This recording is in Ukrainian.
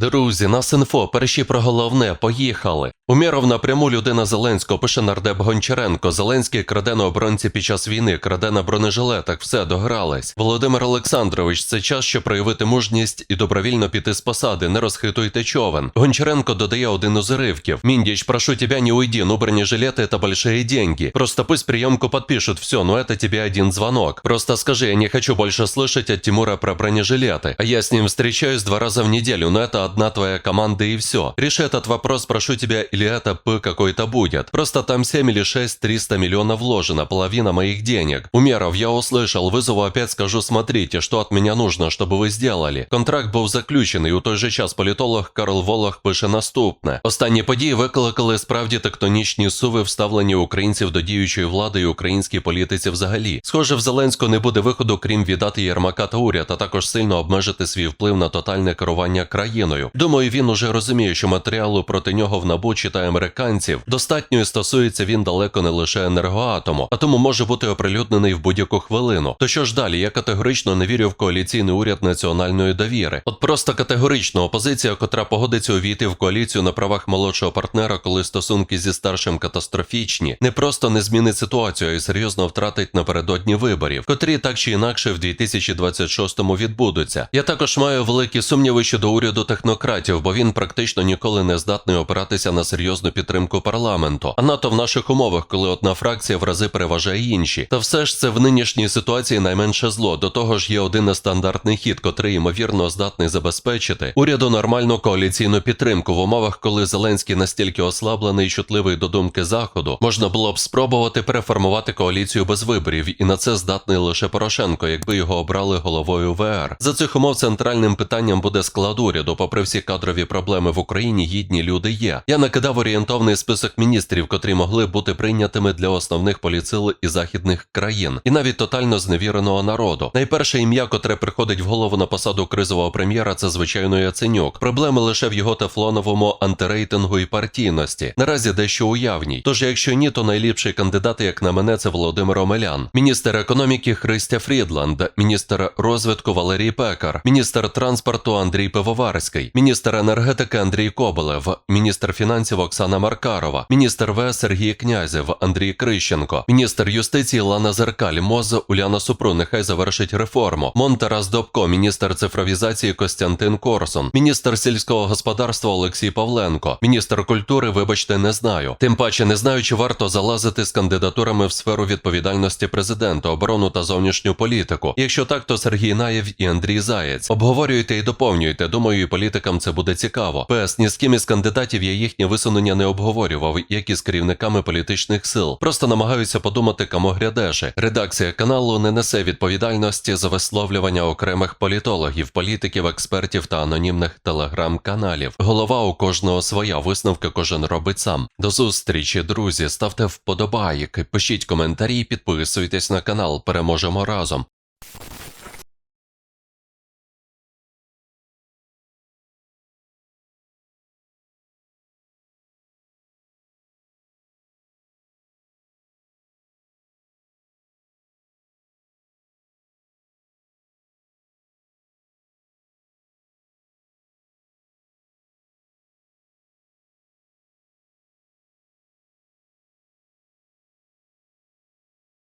Друзі, нас інфо, перші про головне, поїхали. Уміров напряму людина Зеленського, пише нардеп Гончаренко. Зеленський краде на оборонці під час війни, краде на бронежилетах, все, догрались. Володимир Олександрович, це час, щоб проявити мужність і добровільно піти з посади, не розхитуйте човен. Гончаренко додає один із уривків. Міндіч, прошу тебя, не уйди, ну бронежилеты это большие деньги. Просто пусть приемку подпишут, все, ну это тебе один звонок. Просто скажи, я не хочу больше слышать от Тимура про бронежилеты. А я с ним встречаюсь два раза в неделю, но это одна твоя команда и все. Реши этот вопрос, прошу тебя, или это П какой-то будет. Просто там 7 или 6 300 миллионов вложено, половина моих денег. Умеров, я услышал, вызову опять скажу, смотрите, что от меня нужно, чтобы ви сделали. Контракт був заключений. У той же час політолог Карл Волох пише наступне: останні події викликали справді тектонічні суви, вставлені українців до діючої влади і українській політиці взагалі. Схоже, в Зеленського не буде виходу, крім віддати Єрмака та уряд, а також сильно обмежити свій вплив на тотальне керування країною. Думаю, він уже розуміє, що матеріалу проти нього в НАБУ чи та американців достатньо стосується він далеко не лише енергоатому, а тому може бути оприлюднений в будь-яку хвилину. То що ж далі? Я категорично не вірю в коаліційний уряд національної довіри. От просто категорично опозиція, котра погодиться увійти в коаліцію на правах молодшого партнера, коли стосунки зі старшим катастрофічні, не просто не змінить ситуацію, а й серйозно втратить напередодні виборів, котрі так чи інакше в 2026-му відбудуться. Я також маю великі сумніви щодо уряду технократів, бо він практично ніколи не здатний опиратися на серйозну підтримку парламенту, а НАТО в наших умовах, коли одна фракція в рази переважає інші. Та все ж це в нинішній ситуації найменше зло. До того ж, є один нестандартний хід, котрий ймовірно здатний забезпечити уряду нормальну коаліційну підтримку в умовах, коли Зеленський настільки ослаблений і чутливий до думки заходу, можна було б спробувати переформувати коаліцію без виборів, і на це здатний лише Порошенко, якби його обрали головою ВР. За цих умов центральним питанням буде склад уряду. Попри всі кадрові проблеми в Україні, гідні люди є. Я накидав орієнтовний список міністрів, котрі могли бути прийнятими для основних поліцил і західних країн, і навіть тотально зневіреного народу. Найперше ім'я, котре приходить в голову на посаду кризового прем'єра, це звичайно Яценюк. Проблеми лише в його тефлоновому антирейтингу і партійності. Наразі дещо уявній. Тож, якщо ні, то найліпший кандидат, як на мене, це Володимир Омелян, міністр економіки Христя Фрідланд, міністр розвитку Валерій Пекар, міністр транспорту Андрій Пивоварський, міністр енергетики Андрій Коболев, міністр фінансів Оксана Маркарова, міністр В Сергій Князєв, Андрій Крищенко, міністр юстиції Лана Зеркаль, МОЗ Уляна Супрун, нехай завершить реформу. Монтарас Добко, міністр цифровізації Костянтин Корсон, міністр сільського господарства Олексій Павленко, міністр культури, вибачте, не знаю. Тим паче не знаю, чи варто залазити з кандидатурами в сферу відповідальності президента, оборону та зовнішню політику. Якщо так, то Сергій Наєв і Андрій Заєць. Обговорюйте і доповнюйте. Думаю, і політикам це буде цікаво. ПС ні з ким із кандидатів я їхнє висунення не обговорював, як і з керівниками політичних сил. Просто намагаюся подумати, кому грядеше. Редакція каналу не несе відповідальності за висловлювання окремих політологів, політиків, експертів та анонімних телеграм-каналів. Голова у кожного своя висновки кожен робить сам. До зустрічі, друзі. Ставте вподобайки, пишіть коментарі, підписуйтесь на канал. Переможемо разом.